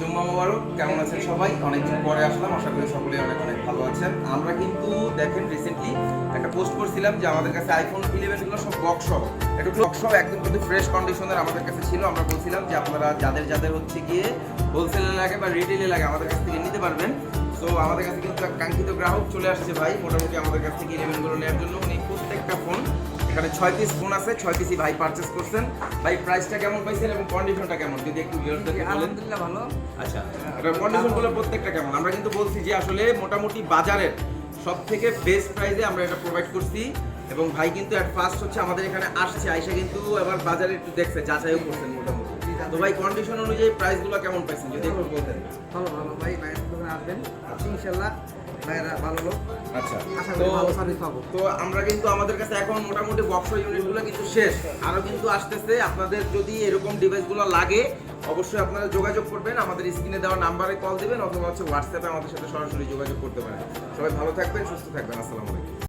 জুম্মা মোবারক, কেমন আছেন সবাই? অনেকদিন পরে আসলাম, আশা করি সকলেই অনেক অনেক ভালো আছেন। আমরা কিন্তু দেখেন রিসেন্টলি একটা পোস্ট করছিলাম যে আমাদের কাছে আইফোন ইলেভেনগুলো সব বক্স একটু বক্স একদম কিন্তু ফ্রেশ কন্ডিশনের আমাদের কাছে ছিল। আমরা বলছিলাম যে আপনারা যাদের যাদের হচ্ছে গিয়ে হোলসেলে লাগে বা রিটেলে লাগে আমাদের কাছ থেকে নিতে পারবেন। তো আমাদের কাছে কিন্তু কাঙ্ক্ষিত গ্রাহক চলে আসছে ভাই, মোটামুটি আমাদের কাছ থেকে ইলেভেনগুলো নেওয়ার জন্য। উনি প্রত্যেকটা ফোন এখানে ছয় পিস ফোন আছে ছয় পিসই ভাই পারচেস করছেন। ভাই প্রাইসটা কেমন পাইছেন এবং কন্ডিশনটা কেমন? যদি একটু ভিউয়ারদেরকে বলেন। আলহামদুলিল্লাহ ভালো। আচ্ছা কন্ডিশনগুলো প্রত্যেকটা কেমন? আমরা কিন্তু বলছি যে আসলে মোটামুটি বাজারের সব থেকে বেস্ট প্রাইসে আমরা এটা প্রোভাইড করছি। এবং ভাই কিন্তু অ্যাট ফার্স্ট হচ্ছে আমাদের এখানে আসছে আইসা কিন্তু এবার বাজারে একটু দেখছে যাচাইও করছেন মোটামুটি। তো ভাই কন্ডিশন অনুযায়ী প্রাইসগুলো কেমন পাইছেন যদি একটু বলতেন। ভালো ভালো। ভাই ভাইয়ের দোকানে আসবেন। ইনশাল্লাহ ভাইয়েরা ভালো লোক। আচ্ছা। তো তো আমরা কিন্তু আমাদের কাছে এখন মোটামুটি বক্স ইউনিটগুলো কিন্তু শেষ। আরও কিন্তু আসতেছে। আপনাদের যদি এরকম ডিভাইসগুলো লাগে অবশ্যই আপনারা যোগাযোগ করবেন। আমাদের স্ক্রিনে দেওয়া নাম্বারে কল দিবেন অথবা হচ্ছে হোয়াটসঅ্যাপে আমাদের সাথে সরাসরি যোগাযোগ করতে পারেন। সবাই ভালো থাকবেন সুস্থ থাকবেন। আসসালামু আলাইকুম।